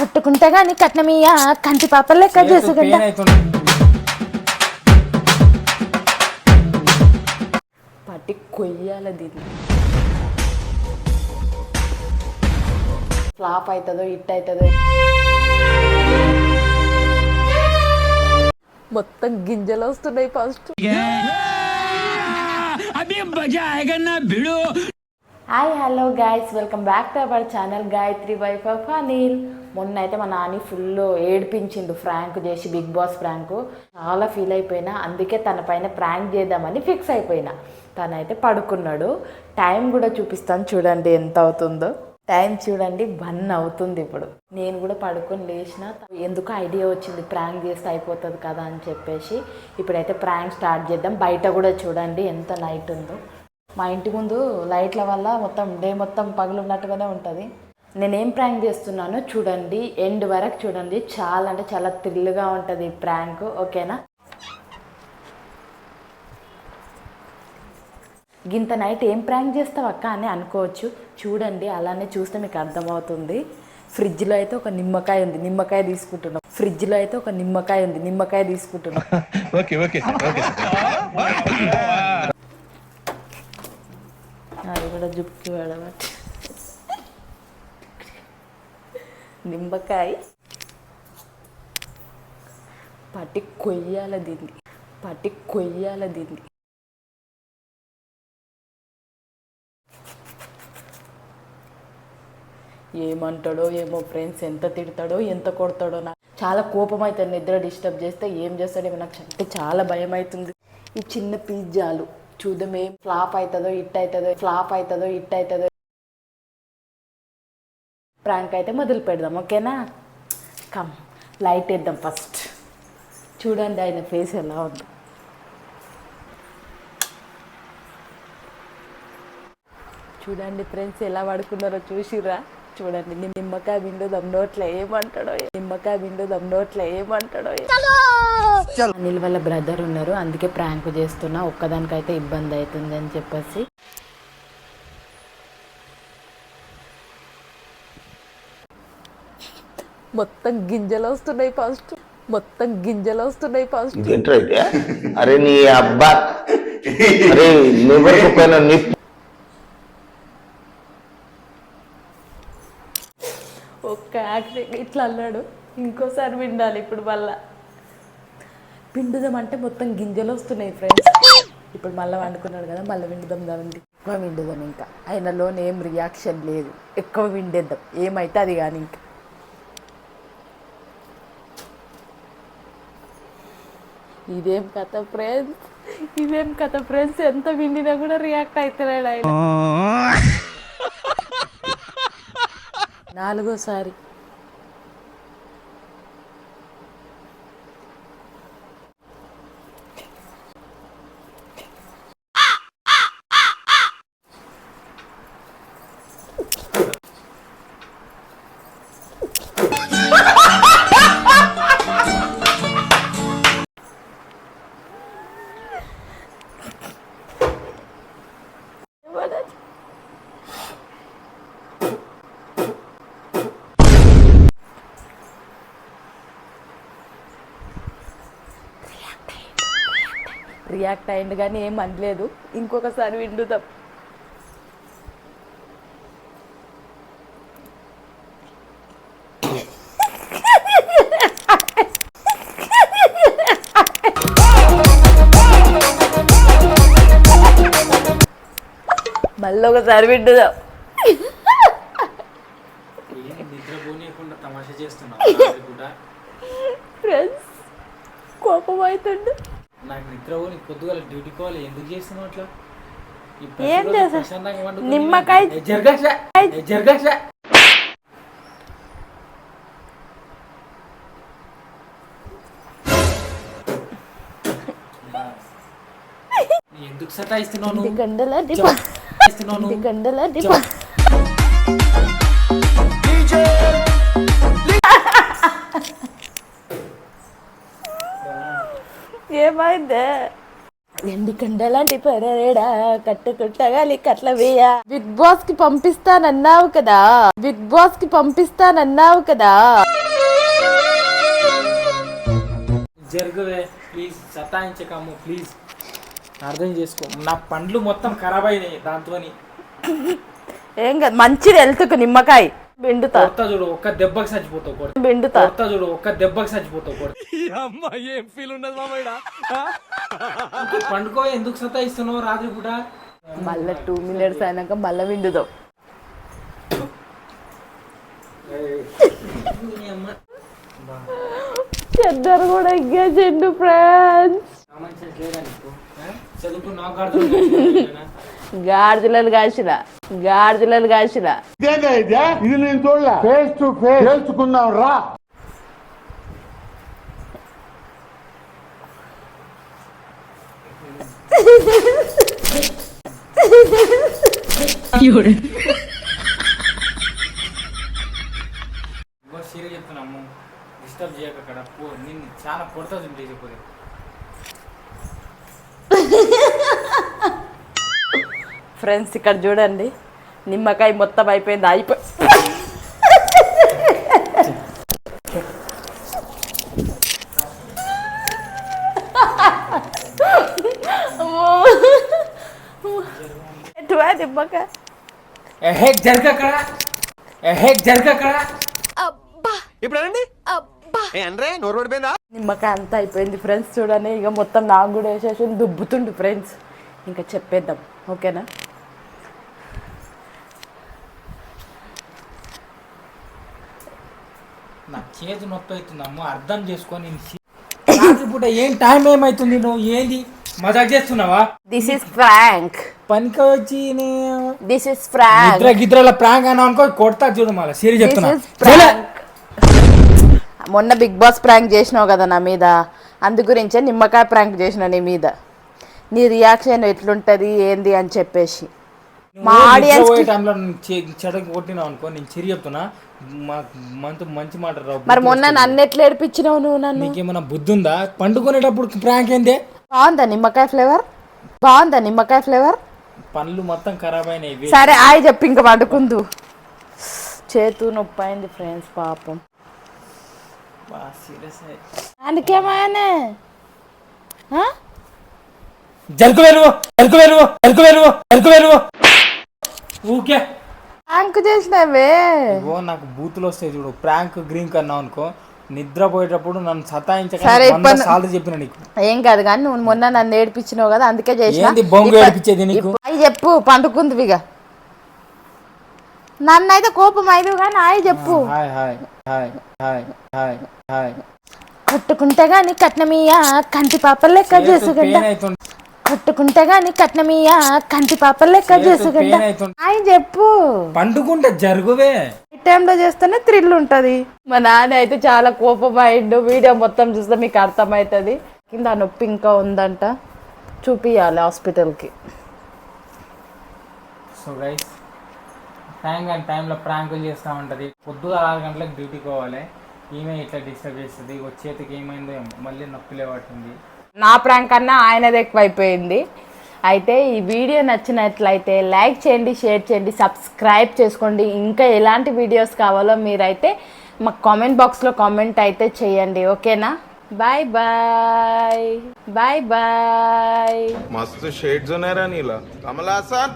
కొట్టుకుంటే గాని కట్నమీయ కంటి పాప లెక్క చేసుకుంటా. పట్టి కొయ్యాల దీన్ని. ఫ్లాప్ అవుతుందో ఇట్ అవుతుందో మొత్తం గింజలు వస్తున్నాయి first. Hi hello guys welcome back to our channel Gayatri wife of Anil మొన్న అయితే మా నాని ఫుల్ ఏడిపించిండు ఫ్రాంక్ చేసి బిగ్ బాస్ ఫ్రాంక్ చాలా ఫీల్ అయిపోయినా అందుకే తన పైన ప్రాంక్ చేద్దామని ఫిక్స్ అయిపోయినా. తనైతే పడుకున్నాడు. టైం కూడా చూపిస్తాను చూడండి ఎంత అవుతుందో. టైం చూడండి వన్ అవుతుంది ఇప్పుడు. నేను కూడా పడుకొని లేచిన ఎందుకు ఐడియా వచ్చింది ప్రాంక్ చేస్తే అయిపోతుంది కదా అని చెప్పేసి ఇప్పుడైతే ప్రాంక్ స్టార్ట్ చేద్దాం. బయట కూడా చూడండి ఎంత నైట్ ఉందో. మా ఇంటి ముందు లైట్ల వల్ల మొత్తం డే మొత్తం పగులున్నట్టుగానే ఉంటుంది. నేనేం ప్రాంక్ చేస్తున్నానో చూడండి ఎండ్ వరకు చూడండి. చాలా అంటే చాలా థ్రిల్గా ఉంటుంది ఈ ప్రాంక్ ఓకేనా? గింత నైట్ ఏం ప్రాంక్ చేస్తావు అక్క అని అనుకోవచ్చు. చూడండి అలానే చూస్తే మీకు అర్థమవుతుంది. ఫ్రిడ్జ్లో అయితే ఒక నిమ్మకాయ ఉంది నిమ్మకాయ తీసుకుంటున్నాం. ఫ్రిడ్జ్లో అయితే ఒక నిమ్మకాయ ఉంది నిమ్మకాయ తీసుకుంటున్నాం. Okay okay okay. అది కూడా జుక్కి పడబట్టి నిమ్మకాయ. పట్టి కొయ్యాల దీన్ని పట్టి కొయ్యాల దీన్ని ఏమంటాడో ఏమో ఫ్రెండ్స్ ఎంత తిడతాడో ఎంత కొడతాడో నాకు చాలా కోపం అవుతుంది నిద్ర డిస్టర్బ్ చేస్తే ఏం చేస్తాడేమో నాకు అంటే చాలా భయం అవుతుంది ఈ చిన్న పిజ్జాలు. చూద్దాం ఏం ఫ్లాప్ అవుతుందో ఇట్ అవుతుందో ఫ్లాప్ అవుతుందో ఇట్ అవుతుందో. ప్రాంక్ అయితే మొదలు పెడదాం ఓకేనా? కమ్ లైట్ వేద్దాం ఫస్ట్. చూడండి ఆయన ఫేస్ ఎలా ఉంది. చూడండి ఫ్రెండ్స్ ఎలా పడుకున్నారో చూసిర్రా? చూడండి నిమ్మకాయ బిండుదాం నోట్లో ఏమంటాడో నిమ్మకాయ బిండుదాం నోట్లో ఏమంటాడో అనిల్ వాళ్ళ బ్రదర్ ఉన్నారు అందుకే ప్రాంక్ చేస్తున్నా ఒక్కదానికైతే ఇబ్బంది అవుతుంది అని చెప్పేసి. మొత్తం గింజలు వస్తున్నాయి ఫస్ట్. మొత్తం గింజలు వస్తున్నాయి ఫస్ట్. అరే నీ అబ్బా! అరే లివర్ యాక్షన్ ఇట్లా అన్నాడు. ఇంకోసారి విండాలి ఇప్పుడు మళ్ళా. పిండుదాం అంటే మొత్తం గింజలు వస్తున్నాయి ఫ్రెండ్స్ ఇప్పుడు మళ్ళీ వండుకున్నాడు కదా మళ్ళీ విండుదాం దామండి ఎక్కువ విండుదాం ఇంకా. ఆయనలో ఏం రియాక్షన్ లేదు. ఎక్కువ విండేద్దాం ఏమైతే అది కానీ ఇంకా. ఇదేం కథ ఫ్రెండ్స్ ఇదేం కథ ఫ్రెండ్స్ ఎంత విండినా కూడా రియాక్ట్ అవుతున్నాడు ఆయన. నాలుగోసారి. రియాక్ట్ అయింది కానీ ఏం అనలేదు. ఇంకొకసారి విండుదాం మళ్ళీ ఒకసారి కూడా. ఫ్రెండ్స్ కోపం అవుతుండు. నాకు నిద్ర పోని పొద్దుగాల డ్యూటీ పోవాలి ఎందుకు చేస్తున్నావు అట్లా? ఏం ప్రతిరోజు చేసా? ప్రశాంతంగా వండుకొని నిమ్మకాయ నీ ఎందుకు సతాయిస్తున్నావు గండల డిప గండల డిప ఏమైందే ఎండి కండలాంటి పరేడా కట్టుకుంటగాలి కట్ల వేయ బిగ్ బాస్కి పంపిస్తానన్నావు కదా. బిగ్ బాస్కి పంపిస్తానన్నావు కదా. జరుగువే ప్లీజ్ సతాయించకమ్ము ప్లీజ్ అర్థం చేసుకో నా పండ్లు మొత్తం ఖరాబ్ అయినాయి దాంతోని. ఏం కాదు మంచిది హెల్త్కు నిమ్మకాయ. బిండుతా చూడు ఒక్క దెబ్బకి చచ్చిపోతావు కొడతా. బిండుతా చూడు ఒక్క దెబ్బకి చచ్చిపోతావు కొడతా. పండుకో ఎందుకు సతాయిస్తున్నావు రాత్రి పూట? మళ్ళా టూ మినిట్స్ అయినాక మళ్ళా విండుదాం నీ అమ్మ. బా. చెద్దరు కూడా ఇంకా చెండు ఫ్రెండ్స్? చదువుకు నాకు? గాడిదలను కాసిన గాడిదలను కాసిన ఇదేగా ఇదే ఇది నేను చూడలే. ఫేస్ టు ఫేస్ తెలుసుకుందాం రా. ఇంకో సీరియల్ చెప్తున్నాము. డిస్టర్బ్ చేయక అక్కడ. పో నిన్ను చాలా కొడతా చెప్పు. ఫ్రెండ్స్ ఇక్కడ చూడండి. నిమ్మకాయ మొత్తం అయిపోయింది అయిపోయి నిమ్మకాయ? నిమ్మకాయ అంతా అయిపోయింది ఫ్రెండ్స్ చూడండి. ఇక మొత్తం నాకు కూడా వేసేసి దుబ్బుతుండు ఫ్రెండ్స్. ఇంకా చెప్పేద్దాం ఓకేనా? నా చేతి నొప్పి అవుతుంది? అమ్మో అర్థం చేసుకొని పూట ఏం టైం ఏమైతుంది నువ్వు? ఏంది? మజాక్ చేస్తున్నావా? దిస్ ఇస్ ఫ్రాంక్ పనికి వచ్చి దిస్ ఇస్ ఫ్రాంక్ గిద్రల ప్రాంక్ అని అనుకో కొడతా చూడు మళ్ళీ. సీరి చెప్తున్నా. మొన్న బిగ్ బాస్ ప్రాంక్ చేసినావు కదా నా మీద. అందు గురించే నిమ్మకాయ ప్రాంక్ చేసిన నీ మీద. నీ రియాక్షన్ ఎట్లుంటది ఏంది అని చెప్పేసి. మా ఆడియన్స్ పోయే టైంలో చెడకి కొట్టినావు అనుకో నేను చిరి చెప్తున్నా. మా- మంచి మాట రావు మరి మొన్న నన్ను ఎట్లా ఏడిపించినావు నువ్వు నన్ను? నీకేమన్నా బుద్ధి ఉందా పండుకునేటప్పుడు ప్రాంక్ ఏందే? బాగుందా నిమ్మకాయ ఫ్లేవర్ బాగుందా నిమ్మకాయ ఫ్లేవర్ పనులు మొత్తం ఖరాబ్ అయినాయి. సరే ఆయి చెప్పి ఇంక వండుకుందు చేతు నొప్పి అయింది ఫ్రెండ్స్ పాపం. అందుకేమాయనే జరుకు వెలువు జరుకు వెలువు జరుకు వెలువు జరుకు వెలువు ఊకే. ప్రాంక్ చేసినవే. ఇగో నాకు బూతులు వస్తాయి చూడు. ప్రాంక్ గ్రీన్ కన్నావు అనుకో నిద్రపోయేటప్పుడు నన్ను సరే, సతాయించక సార్లు చెప్పిన నీకు. ఏం కాదు కానీ నువ్వు మొన్న నన్ను ఏడిపించినావు కదా అందుకే చేసిన. బొంగు ఏడిపించేది నీకు? అయి చెప్పు పండుకుంది ఇక నన్ను అయితే కోపం ఐదు కానీ చెప్పు. హాయ్ హాయ్ కొట్టుకుంటే గాని కట్నమీయ కంటి పాప లెక్క చేసుకుంటా. కొట్టుకుంటే గాని కట్నమీయ? కంటి పాప లెక్క చేసుకుంటా. పెయిన్ అవుతుంది ఆయి చెప్పు. పండుకుంటే జరుగువే. ఈ టైంలో చేస్తేనే థ్రిల్ ఉంటుంది. మా నాన్న అయితే చాలా కోపం అయిండు వీడియో మొత్తం చూస్తే మీకు అర్థమవుతుంది కింద నొప్పి ఇంకా ఉందంట. చూపియాలి హాస్పిటల్కి. సో గైస్ టైం కానీ టైంలో ప్రాంకులు చేస్తూ ఉంటుంది. పొద్దుగా ఆరు గంటలకు డ్యూటీకి పోవాలి. ఈమె ఇట్లా డిస్టర్బ్ చేస్తుంది. వచ్చేతికి ఏమైందో ఏమో. మళ్ళీ నొప్పి లేవట్టింది. నా ప్రాంక్ కన్నా ఆయనది ఎక్కువైపోయింది. అయితే ఈ వీడియో నచ్చినట్లయితే లైక్ చేయండి షేర్ చేయండి సబ్స్క్రైబ్ చేసుకోండి. ఇంకా ఎలాంటి వీడియోస్ కావాలో మీరైతే మాకు కామెంట్ బాక్స్లో కామెంట్ అయితే చేయండి. ఓకేనా? Bye bye. Bye bye. మస్తు షేడ్స్ ఉన్నారా నీలా. కమలాసన్